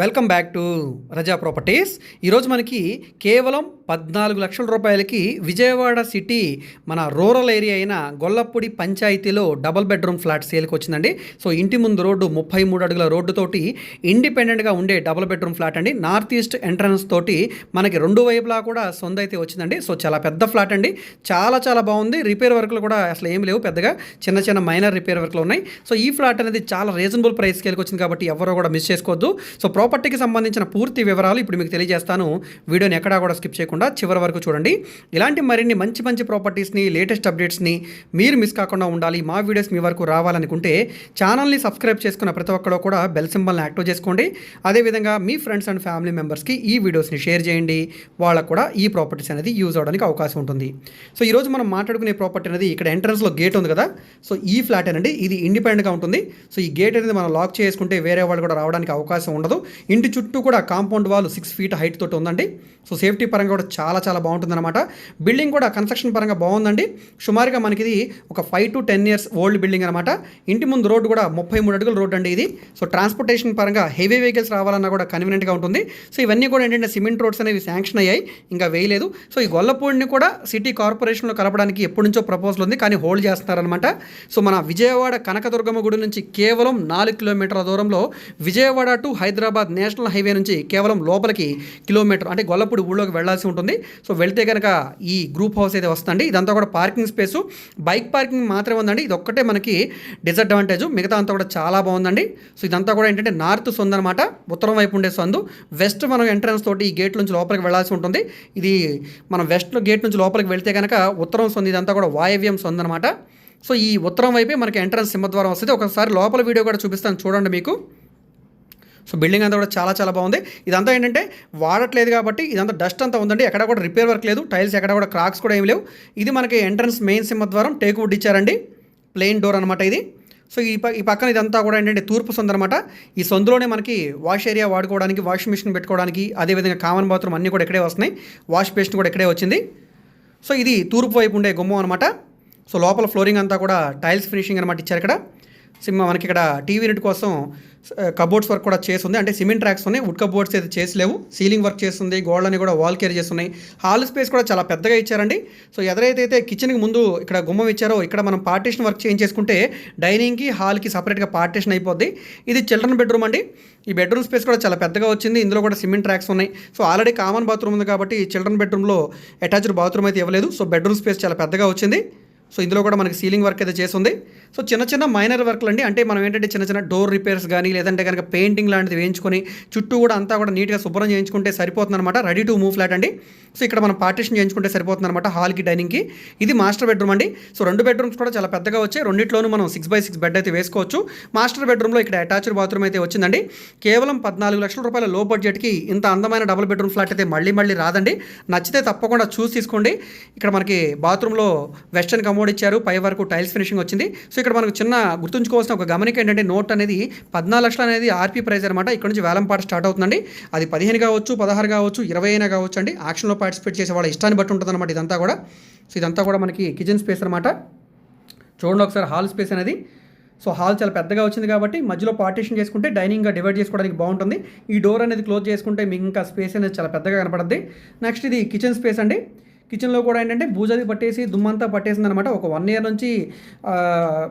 Welcome back to Raza properties. ఈరోజు మనకి కేవలం పద్నాలుగు లక్షల రూపాయలకి విజయవాడ సిటీ మన రూరల్ ఏరియా అయిన గొల్లపూడి పంచాయతీలో డబల్ బెడ్రూమ్ ఫ్లాట్ సేల్కి వచ్చిందండి. సో ఇంటి ముందు రోడ్డు ముప్పై మూడు అడుగుల రోడ్డుతోటి ఇండిపెండెంట్గా ఉండే డబల్ బెడ్రూమ్ ఫ్లాట్ అండి. నార్త్ ఈస్ట్ ఎంట్రన్స్ తోటి మనకి రెండు వైపులా కూడా సొంత అయితే వచ్చిందండి. సో చాలా పెద్ద ఫ్లాట్ అండి. చాలా చాలా బాగుంది. రిపేర్ వర్క్లు కూడా అసలు ఏం లేవు పెద్దగా. చిన్న చిన్న మైనర్ రిపేర్ వర్క్లు ఉన్నాయి. సో ఈ ఫ్లాట్ అనేది చాలా రీజనబుల్ ప్రైస్కి వెళ్ళి వచ్చింది కాబట్టి ఎవరో కూడా మిస్ చేసుకోవద్దు. సో ప్రాపర్టీకి సంబంధించిన పూర్తి వివరాలు ఇప్పుడు మీకు తెలియజేస్తాను. వీడియోని ఎక్కడా కూడా స్కిప్ చేయకుండా చివరి వరకు చూడండి. ఇలాంటి మరిన్ని మంచి మంచి ప్రాపర్టీస్ని లేటెస్ట్ అప్డేట్స్ని మీరు మిస్ కాకుండా ఉండాలి. మా వీడియోస్ మీ వరకు రావాలనుకుంటే ఛానల్ని సబ్స్క్రైబ్ చేసుకున్న ప్రతి ఒక్కరు కూడా బెల్ సింబల్ని యాక్టివ్ చేసుకోండి. అదేవిధంగా మీ ఫ్రెండ్స్ అండ్ ఫ్యామిలీ మెంబర్స్కి ఈ వీడియోస్ని షేర్ చేయండి. వాళ్ళకు కూడా ఈ ప్రాపర్టీస్ అనేది యూజ్ అవడానికి అవకాశం ఉంటుంది. సో ఈరోజు మనం మాట్లాడుకునే ప్రాపర్టీ అనేది ఇక్కడ ఎంట్రన్స్లో గేట్ ఉంది కదా? సో ఈ ఫ్లాట్ అనేది ఇది ఇండిపెండెంట్గా ఉంటుంది. సో ఈ గేట్ అనేది మనం లాక్ చేసుకుంటే వేరే వాళ్ళు కూడా రావడానికి అవకాశం ఉండదు. ఇంటి చుట్టూ కూడా compound wall six feet height తోటి ఉందండి. సో సేఫ్టీ పరంగా కూడా చాలా చాలా బాగుంటుందన్నమాట. బిల్డింగ్ కూడా కన్స్ట్రక్షన్ పరంగా బాగుందండి. సుమారుగా మనకి ఇది ఒక five to ten years old building అనమాట ఇంటి ముందు రోడ్డు కూడా ముప్పై మూడు అడుగుల రోడ్ అండి ఇది. సో ట్రాన్స్పోర్టేషన్ పరంగా హెవీ వెహికల్స్ రావాలన్నా కూడా కన్వీనియంట్గా ఉంటుంది. సో ఇవన్నీ కూడా ఏంటంటే సిమెంట్ రోడ్స్ అనేవి శాంక్షన్ అయ్యాయి. ఇంకా వేయలేదు. సో ఈ గొల్లపూడిని కూడా సిటీ కార్పొరేషన్లో కలపడానికి ఎప్పటి నుంచో ప్రపోజల్ ఉంది. కానీ హోల్డ్ చేస్తున్నారనమాట సో మన విజయవాడ కనకదుర్గమ్మ గుడి నుంచి కేవలం నాలుగు కిలోమీటర్ల దూరంలో Vijayawada to Hyderabad national highway నుంచి కేవలం లోపలికి కిలోమీటర్ అంటే గొల్లపూడి ఊళ్ళోకి వెళ్ళాల్సి ఉంటుంది. సో వెళ్తే కనుక ఈ గ్రూప్ హౌస్ అయితే వస్తుంది. ఇదంతా కూడా పార్కింగ్ స్పేసు. బైక్ పార్కింగ్ మాత్రమే ఉందండి. ఇది ఒక్కటే మనకి డిసడ్వాంటేజ్. మిగతా అంతా కూడా చాలా బాగుందండి. సో ఇదంతా కూడా ఏంటంటే నార్త్ సొందు అనమాట ఉత్తరం వైపు ఉండే సందు. వెస్ట్ మనం ఎంట్రన్స్ తోటి ఈ గేట్ నుంచి లోపలికి వెళ్ళాల్సి ఉంటుంది. ఇది మనం వెస్ట్ గేట్ నుంచి లోపలికి వెళ్తే కనుక ఉత్తరం సొంది ఇదంతా కూడా వాయవ్యం సొందు అనమాట సో ఈ ఉత్తరం వైపే మనకి ఎంట్రన్స్ సింహద్వారం వస్తుంది. ఒకసారి లోపల వీడియో కూడా చూపిస్తాను. చూడండి మీకు. సో బిల్డింగ్ అంతా కూడా చాలా చాలా బాగుంది. ఇదంతా ఏంటంటే వాడట్లేదు కాబట్టి ఇదంతా డస్ట్ అంతా ఉందండి. ఎక్కడ కూడా రిపేర్ వర్క్ లేదు. టైల్స్ ఎక్కడ కూడా క్రాక్స్ కూడా ఏం లేవు. ఇది మనకి ఎంట్రన్స్ మెయిన్ సింహద్వారం టేక్ వుడ్ ఇచ్చారండి. ప్లెయిన్ డోర్ అనమాట ఇది. సో ఈ ప ఈ పక్కన ఇదంతా కూడా ఏంటంటే తూర్పు సొంత అనమాట ఈ సొందులోనే మనకి వాష్ ఏరియా వాడుకోవడానికి వాషింగ్ మిషన్ పెట్టుకోవడానికి అదేవిధంగా కామన్ బాత్రూమ్ అన్నీ కూడా ఇక్కడే వస్తున్నాయి. వాష్ బేసిన్ కూడా ఇక్కడే వచ్చింది. సో ఇది తూర్పు వైపు ఉండే గుమ్మం అనమాట సో లోపల ఫ్లోరింగ్ అంతా కూడా టైల్స్ ఫినిషింగ్ అనమాట ఇచ్చారు ఇక్కడ. మనకి ఇక్కడ టీవీ యూనిట్ కోసం కబోర్డ్స్ వర్క్ కూడా చేస్తుంది. అంటే సిమెంట్ ట్రాక్స్ ఉన్నాయి వుడ్ కబోర్డ్స్ అయితే చేసలేవు. సీలింగ్ వర్క్ చేస్తుంది గోడలని కూడా వాల్ కేర్ చేస్తున్నాయి. హాల్ స్పేస్ కూడా చాలా పెద్దగా ఇచ్చారండి. సో ఎదరైతే కిచెన్కి ముందు ఇక్కడ గుమ్మం ఇచ్చారో ఇక్కడ మనం పార్టీషన్ వర్క్ చేంజ్ చేసుకుంటే డైనింగ్కి హాల్కి సపరేట్గా పార్టీషన్ అయిపోద్ది. ఇది చిల్డ్రన్ బెడ్రూమ్ అండి. ఈ బెడ్రూమ్ స్పేస్ కూడా చాలా పెద్దగా వచ్చింది. ఇందులో కూడా సిమెంట్ ట్రాక్స్ ఉన్నాయి. సో ఆల్రెడీ కామన్ బాత్రూమ్ ఉంది కాబట్టి చిల్డ్రన్ బెడ్రూమ్లో అటాచ్డ్ బాత్రూమ్ అయితే ఇవ్వలేదు. సో బెడ్రూమ్ స్పేస్ చాలా పెద్దగా వచ్చింది. సో ఇందులో కూడా మనకి సీలింగ్ వర్క్ అయితే చేస్తుంది సో చిన్న చిన్న మైనర్ వర్క్లు అండి. అంటే మనం ఏంటంటే చిన్న చిన్న డోర్ రిపేర్స్ కానీ లేదంటే కనుక పెయింటింగ్ లాంటిది వేయించుకొని చుట్టూ కూడా అంతా కూడా నీట్గా శుభ్రం చేయించుకుంటే సరిపోతుంది అనమాట రెడీ టు మూవ్ ఫ్లాట్ అండి. సో ఇక్కడ మనం పార్టీషన్ చేయించుకుంటే సరిపోతుంది అనమాట హాల్కి డైనింగ్కి ఇది మాస్టర్ బెడ్రూమ్ అండి. సో రెండు బెడ్రూమ్స్ కూడా చాలా పెద్దగా వచ్చాయి. రెండిట్లోనూ మనం సిక్స్ బై సిక్స్ బెడ్ అయితే వేసుకోవచ్చు. మాస్టర్ బెడ్రూమ్లో ఇక్కడ అటాచ్డ్ బాత్రూమ్ అయితే వచ్చిందండి. కేవలం పద్నాలుగు లక్షల రూపాయల లో బడ్జెట్కి ఇంత అందమైన డబుల్ బెడ్రూమ్ ఫ్లాట్ అయితే మళ్ళీ మళ్ళీ రాదండి. నచ్చితే తప్పకుండా చూసి తీసుకోండి. ఇక్కడ మనకి బాత్రూంలో వెస్టర్న్ కమోడ్ ఇచ్చారు పై వరకు టైల్స్ ఫినిషింగ్ వచ్చింది. సో ఇక్కడ మనకు చిన్న గుర్తుంచుకోవాల్సిన ఒక గమనిక ఏంటంటే నోట్ అనేది పద్నాలుగు లక్షలు అనేది ఆర్పీ ప్రైస్ అనమాట ఇక్కడ నుంచి వేలంపాట స్టార్ట్ అవుతుందండి. అది పదిహేను కావచ్చు పదహారు కావచ్చు ఇరవై అయినా కావచ్చు అండి. ఆక్షన్లో పార్టిసిపేట్ చేసే వాళ్ళ ఇష్టాన్ని బట్టి ఉంటుంది అనమాట ఇదంతా కూడా. సో ఇదంతా కూడా మనకి కిచెన్ స్పేస్ అనమాట చూడండి ఒకసారి హాల్ స్పేస్ అనేది. సో హాల్ చాలా పెద్దగా వచ్చింది కాబట్టి మధ్యలో పార్టీషన్ చేసుకుంటే డైనింగ్గా డివైడ్ చేసుకోవడానికి బాగుంటుంది. ఈ డోర్ అనేది క్లోజ్ చేసుకుంటే మీకు ఇంకా స్పేస్ అనేది చాలా పెద్దగా కనపడుద్ది. నెక్స్ట్ ఇది కిచెన్ స్పేస్ అండి. కిచెన్లో కూడా ఏంటంటే బూజది పట్టేసి దుమ్మంతా పట్టేసింది అనమాట ఒక వన్ ఇయర్ నుంచి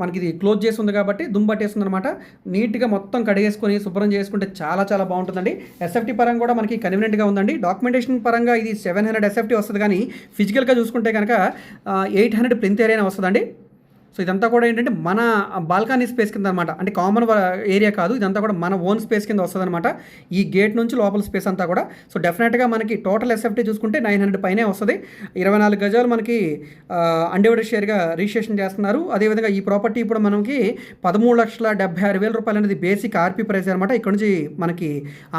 మనకి ఇది క్లోజ్ చేసి ఉంది కాబట్టి దుమ్ము పట్టేస్తుంది అనమాట నీట్గా మొత్తం కడిగేసుకొని శుభ్రం చేసుకుంటే చాలా చాలా బాగుంటుందండి. ఎస్ఎఫ్టీ పరంగా కూడా మనకి కన్వీనియంట్గా ఉందండి. డాక్యుమెంటేషన్ పరంగా ఇది సెవెన్ హండ్రెడ్ ఎస్ఎఫ్టీ వస్తుంది కానీ ఫిజికల్గా చూసుకుంటే కనుక ఎయిట్ హండ్రెడ్ ప్రింట్ ఏరియా వస్తుందండి. సో ఇదంతా కూడా ఏంటంటే మన బాల్కనీ స్పేస్ కింద అనమాట అంటే కామన్ ఏరియా కాదు ఇదంతా కూడా మన ఓన్ స్పేస్ కింద వస్తుంది అనమాట ఈ గేట్ నుంచి లోపల స్పేస్ అంతా కూడా. సో డెఫినెట్గా మనకి టోటల్ ఎస్ఎఫ్టీ చూసుకుంటే నైన్ హండ్రెడ్ పైనే వస్తుంది. ఇరవై నాలుగు గజాలు మనకి అన్డివైడెడ్ షేర్గా రిజిస్ట్రేషన్ చేస్తున్నారు. అదేవిధంగా ఈ ప్రాపర్టీ ఇప్పుడు మనకి పదమూడు లక్షల డెబ్బై ఆరు వేల రూపాయలు అనేది బేసిక్ ఆర్పీ ప్రైస్ అనమాట ఇక్కడ నుంచి మనకి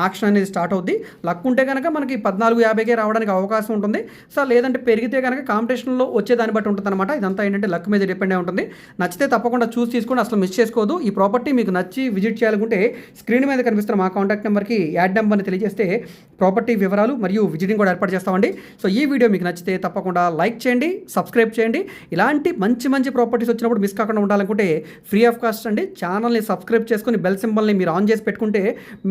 ఆక్షన్ అనేది స్టార్ట్ అవుద్ది. లక్ ఉంటే కనుక మనకి పద్నాలుగు యాభైకే రావడానికి అవకాశం ఉంటుంది. సో లేదంటే పెరిగితే కనుక కాంపిటీషన్లో వచ్చే దాన్ని బట్టి ఉంటుంది అనమాట ఇదంతా ఏంటంటే లక్ మీద డిపెండ్ అయి ఉంటుంది. నచ్చితే తప్పకుండా చూసి తీసుకొని అసలు మిస్ చేసుకోవద్దు ఈ ప్రాపర్టీ మీకు నచ్చి విజిట్ చేయాలనుకుంటే స్క్రీన్ మీద కనిపిస్తున్న మా కాంటాక్ట్ నెంబర్కి యాడ్ నెంబర్ని తెలియజేస్తే ప్రాపర్టీ వివరాలు మరియు విజిటింగ్ కూడా ఏర్పాటు చేస్తామండి. సో ఈ వీడియో మీకు నచ్చితే తప్పకుండా లైక్ చేయండి సబ్స్క్రైబ్ చేయండి. ఇలాంటి మంచి మంచి ప్రాపర్టీస్ వచ్చినప్పుడు మిస్ కాకుండా ఉండాలనుకుంటే ఫ్రీ ఆఫ్ కాస్ట్ అండి. ఛానల్ని సబ్స్క్రైబ్ చేసుకుని బెల్ సింబల్ని మీరు ఆన్ చేసి పెట్టుకుంటే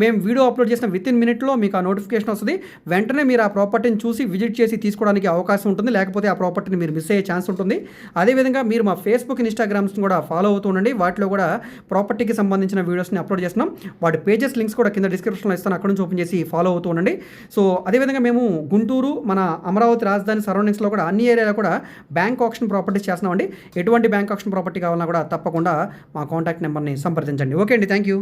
మేము వీడియో అప్లోడ్ చేసిన విత్ ఇన్ మినిట్లో మీకు ఆ నోటిఫికేషన్ వస్తుంది. వెంటనే మీరు ఆ ప్రాపర్టీని చూసి విజిట్ చేసి తీసుకోవడానికి అవకాశం ఉంటుంది. లేకపోతే ఆ ప్రాపర్టీని మీరు మిస్ అయ్యే ఛాన్స్ ఉంటుంది. అదేవిధంగా మీరు మా ఫేస్బుక్ ఇన్స్టాగ్రామ్స్ని కూడా ఫాలో అవుతూ ఉండండి. వాటిలో కూడా ప్రాపర్టీకి సంబంధించిన వీడియోస్ని అప్లోడ్ చేస్తున్నాం. వాటి పేజెస్ లింక్స్ కూడా కింద డిస్క్రిప్షన్లో ఇస్తాను. అక్కడ నుంచి ఓపెన్ చేసి ఫాలో అవుతూ ఉండండి. సో అదేవిధంగా మేము గుంటూరు మన అమరావతి రాజధాని సరౌండింగ్స్లో కూడా అన్ని ఏరియాలో కూడా బ్యాంక్ ఆప్షన్ ప్రాపర్టీస్ చేస్తున్నామండి. ఎటువంటి బ్యాంక్ ఆప్షన్ ప్రాపర్టీ కావాలన్నా కూడా తప్పకుండా మా కాంటాక్ట్ నెంబర్ని సంప్రదించండి. ఓకే అండి థ్యాంక్ యూ